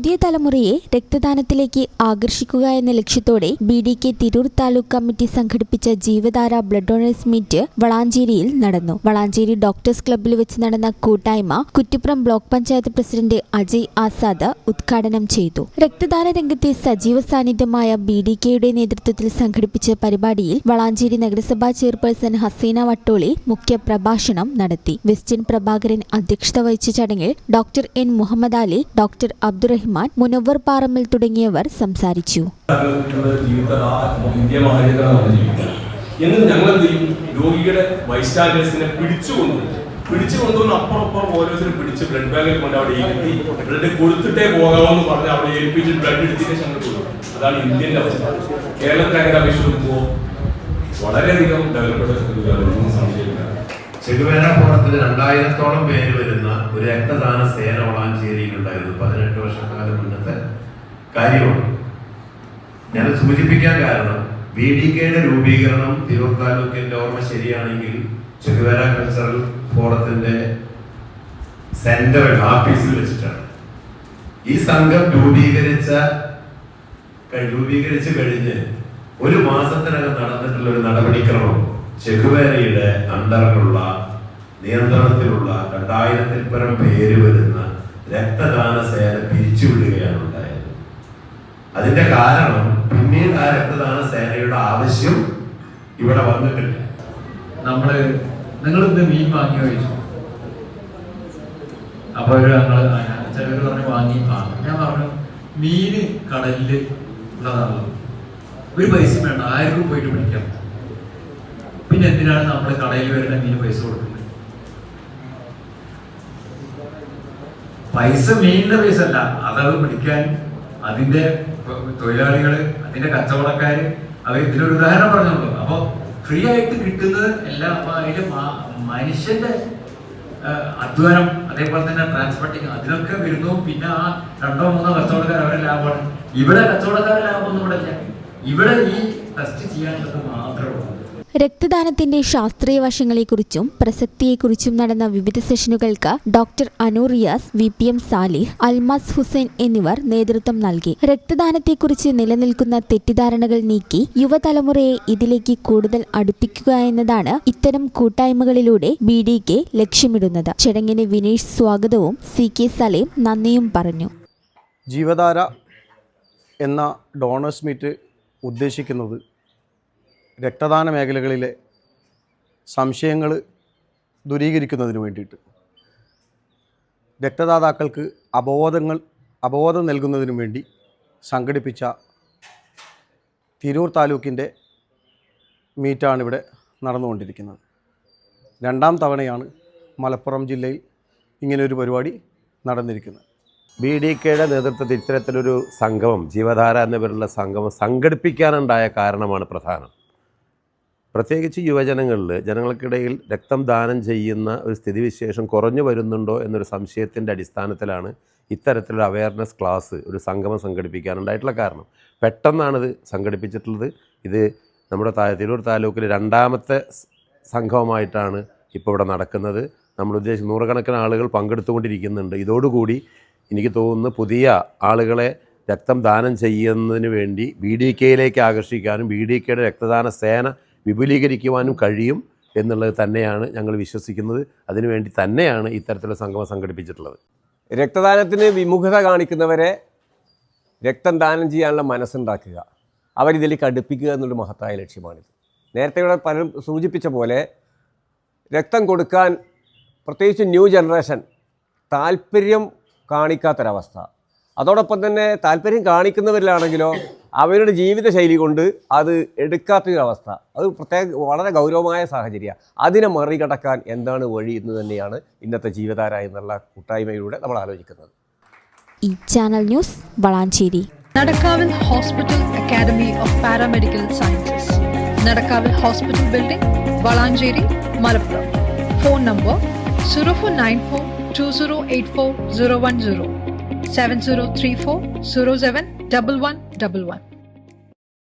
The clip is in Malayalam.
പുതിയ തലമുറയെ രക്തദാനത്തിലേക്ക് ആകർഷിക്കുക എന്ന ലക്ഷ്യത്തോടെ B D K Tirur taluk committee സംഘടിപ്പിച്ച ജീവധാര ബ്ലഡ് ഡൊണേഴ്സ് മീറ്റ് വളാഞ്ചേരിയിൽ നടന്നു. വളാഞ്ചേരി ഡോക്ടേഴ്സ് ക്ലബ്ബിൽ വെച്ച് നടന്ന കൂട്ടായ്മ കുറ്റിപ്പുറം ബ്ലോക്ക് പഞ്ചായത്ത് പ്രസിഡന്റ് അജയ് ആസാദ് ഉദ്ഘാടനം ചെയ്തു. രക്തദാന രംഗത്തെ സജീവ സാന്നിധ്യമായ ബി ഡി കെയുടെ നേതൃത്വത്തിൽ സംഘടിപ്പിച്ച പരിപാടിയിൽ വളാഞ്ചേരി നഗരസഭാ ചെയർപേഴ്സൺ ഹസീന വട്ടോളി മുഖ്യ പ്രഭാഷണം നടത്തി. വെസ്റ്റിൻ പ്രഭാകരൻ അധ്യക്ഷത വഹിച്ച ചടങ്ങിൽ doctor N Muhammad Ali doctor Abdurahman Munavar Parammal തുടങ്ങിയവർ സംസാരിച്ചു. എന്ന് ഞങ്ങൾ രോഗിയുടെ വൈസ്റ്റാൻഡേഴ്സിനെ പിടിച്ചുകൊണ്ട് പിടിച്ചു കൊണ്ടുവന്ന് അപ്പുറം അപ്പുറം ഓരോരുത്തരും പിടിച്ച് ബ്ലഡ് ബാങ്കിൽ കൊണ്ട് അവിടെ ബ്ലഡ് കൊടുത്തിട്ടേ പോകാമെന്ന് പറഞ്ഞ് അവിടെ ഏൽപ്പിച്ച് ബ്ലഡ് എടുത്തിട്ട് ഞങ്ങൾ പോകും അതാണ് ഇന്ത്യന്റെ അവസ്ഥ. കേരളത്തിൽ അങ്ങനെ അപേക്ഷിച്ച് നോക്കുമ്പോൾ വളരെയധികം ഡെവലപ്ഡ് സംശയമില്ല ഫോറത്തിൽ രണ്ടായിരത്തോളം പേര് വരുന്ന ഒരു രക്തദാന സേന വളാഞ്ചേരിയിൽ ഉണ്ടായിരുന്നു പതിനെട്ട് വർഷക്കാലം മുന്നത്തെ കാര്യമാണ്. ഞാൻ സൂചിപ്പിക്കാൻ കാരണം ബി ഡി കെയുടെ രൂപീകരണം തിരൂർ താലൂക്കിന്റെ ഓർമ്മ ശരിയാണെങ്കിൽ ചെകുവേര കൾച്ചറൽ ഫോറത്തിന്റെ സെന്റർ ആഫീസിൽ വെച്ചിട്ടാണ്. ഈ സംഘം രൂപീകരിച്ച രൂപീകരിച്ചു കഴിഞ്ഞ് ഒരു മാസത്തിനകം നടന്നിട്ടുള്ള ഒരു നടപടിക്രമം ചെകുവേരയുടെ അണ്ടറിലുള്ള നിയന്ത്രണത്തിലുള്ള രണ്ടായിരത്തിൽ പരം പേര് വരുന്ന രക്തദാന സേന പിരിച്ചുവിടുകയാണ് ഉണ്ടായത് അതിന്റെ കാരണം പിന്നീട് ആ രക്തദാന സേനയുടെ ആവശ്യം ഇവിടെ വന്നിട്ടില്ല. നമ്മൾ നിങ്ങൾ ഇത് മീൻ വാങ്ങി കഴിച്ചു അപ്പൊ ചിലർ പറഞ്ഞു വാങ്ങി ഞാൻ പറഞ്ഞു മീന് കടലിൽ ഉള്ളതാണല്ലോ. ഒരു പൈസ വേണ്ട ആയിരം രൂപ പോയിട്ട് പിടിക്കാം പിന്നെ എന്തിനാണ് നമ്മൾ കടയിൽ വരുന്ന മീന് പൈസ കൊടുക്കുന്നത്? പൈസ മീനിന്റെ പൈസ അല്ല. അതത് പിടിക്കാൻ അതിന്റെ തൊഴിലാളികൾ അതിന്റെ കച്ചവടക്കാര് അവർ ഇതിനൊരു ഉദാഹരണം പറഞ്ഞോളൂ. അപ്പൊ ഫ്രീ ആയിട്ട് കിട്ടുന്നത് എല്ലാം അതിന്റെ മനുഷ്യന്റെ അധ്വാനം അതേപോലെ തന്നെ ട്രാൻസ്പോർട്ടിങ് അതിനൊക്കെ വരുന്നു. പിന്നെ ആ രണ്ടോ മൂന്നോ കച്ചവടക്കാർ അവരുടെ ലാഭമാണ്. ഇവിടെ കച്ചവടക്കാരുടെ ലാഭമൊന്നും ഇവിടെ ഇല്ല. ഇവിടെ ഈ ടെസ്റ്റ് ചെയ്യാനുള്ളത് മാത്രമേ ഉള്ളൂ. രക്തദാനത്തിന്റെ ശാസ്ത്രീയ വശങ്ങളെക്കുറിച്ചും പ്രസക്തിയെക്കുറിച്ചും നടന്ന വിവിധ സെഷനുകൾക്ക് doctor Anoor Riyas V P M Salih Almas Hussain എന്നിവർ നേതൃത്വം നൽകി. രക്തദാനത്തെക്കുറിച്ച് നിലനിൽക്കുന്ന തെറ്റിദ്ധാരണകൾ നീക്കി യുവതലമുറയെ ഇതിലേക്ക് കൂടുതൽ അടുപ്പിക്കുക എന്നതാണ് ഇത്തരം കൂട്ടായ്മകളിലൂടെ ബി ഡി കെ ലക്ഷ്യമിടുന്നത്. ചടങ്ങിന് വിനീഷ് സ്വാഗതവും സി കെ സലീം നന്ദിയും പറഞ്ഞു. ജീവധാര എന്ന ഡോണേഴ്സ് മീറ്റ് ഉദ്ദേശിക്കുന്നത് രക്തദാന മേഖലകളിലെ സംശയങ്ങൾ ദൂരീകരിക്കുന്നതിന് വേണ്ടിയിട്ട് രക്തദാതാക്കൾക്ക് അബോധങ്ങൾ അബോധം നൽകുന്നതിനു വേണ്ടി സംഘടിപ്പിച്ച തിരൂർ താലൂക്കിന്റെ മീറ്റാണ് ഇവിടെ നടന്നുകൊണ്ടിരിക്കുന്നത്. രണ്ടാം തവണയാണ് മലപ്പുറം ജില്ലയിൽ ഇങ്ങനെയൊരു പരിപാടി നടന്നിരിക്കുന്നത്. ബി ഡി കെയുടെ നേതൃത്വത്തിൽ ഇത്തരത്തിലൊരു സംഗമം ജീവധാര എന്ന പേരുള്ള സംഗമം സംഘടിപ്പിക്കാനുണ്ടായ കാരണമാണ് പ്രധാനം. പ്രത്യേകിച്ച് യുവജനങ്ങളിൽ ജനങ്ങൾക്കിടയിൽ രക്തം ദാനം ചെയ്യുന്ന ഒരു സ്ഥിതിവിശേഷം കുറഞ്ഞു വരുന്നുണ്ടോ എന്നൊരു സംശയത്തിന്റെ അടിസ്ഥാനത്തിലാണ് ഇത്തരത്തിലൊരു അവയർനെസ് ക്ലാസ് ഒരു സംഗമം സംഘടിപ്പിക്കാനുണ്ടായിട്ടുള്ള കാരണം. പെട്ടെന്നാണിത് സംഘടിപ്പിച്ചിട്ടുള്ളത്. ഇത് നമ്മുടെ തിരൂർ താലൂക്കിൽ രണ്ടാമത്തെ സംഘവുമായിട്ടാണ് ഇപ്പോൾ ഇവിടെ നടക്കുന്നത്. നമ്മൾ ഉദ്ദേശിച്ച് നൂറുകണക്കിന് ആളുകൾ പങ്കെടുത്തുകൊണ്ടിരിക്കുന്നുണ്ട്. ഇതോടുകൂടി എനിക്ക് തോന്നുന്നു പുതിയ ആളുകളെ രക്തം ദാനം ചെയ്യുന്നതിന് വേണ്ടി ബി ഡി കെയിലേക്ക് ആകർഷിക്കാനും ബി ഡി കെയുടെ രക്തദാന സേന വിപുലീകരിക്കുവാനും കഴിയും എന്നുള്ളത് തന്നെയാണ് ഞങ്ങൾ വിശ്വസിക്കുന്നത്. അതിനുവേണ്ടി തന്നെയാണ് ഇത്തരത്തിലുള്ള സംഗമം സംഘടിപ്പിച്ചിട്ടുള്ളത്. രക്തദാനത്തിന് വിമുഖത കാണിക്കുന്നവരെ രക്തം ദാനം ചെയ്യാനുള്ള മനസ്സുണ്ടാക്കുക. അവരിതിലേക്ക് അടുപ്പിക്കുക എന്നുള്ള മഹത്തായ ലക്ഷ്യമാണിത്. നേരത്തെ ഇവിടെ പലരും സൂചിപ്പിച്ച പോലെ രക്തം കൊടുക്കാൻ പ്രത്യേകിച്ച് ന്യൂ ജനറേഷൻ താല്പര്യം കാണിക്കാത്തൊരവസ്ഥ. അതോടൊപ്പം തന്നെ താല്പര്യം കാണിക്കുന്നവരിലാണെങ്കിലോ അവരുടെ ജീവിതശൈലി കൊണ്ട് അത് എടുക്കാത്തൊരവസ്ഥ. അത് പ്രത്യേക വളരെ ഗൗരവമായ സാഹചര്യമാണ് അതിനെ മറികടക്കാൻ എന്താണ് വഴി എന്ന് തന്നെയാണ് ഇന്നത്തെ ജീവധാര എന്നുള്ള കൂട്ടായ്മയിലൂടെ നമ്മൾ ആലോചിക്കുന്നത്. ഈ channel news Valanchery. Nadakavil Hospital Academy of Paramedical Sciences. Nadakavil Hospital Building, Valanjeri, Malappuram. Phone number 0494 2084 010 7034 07 1111.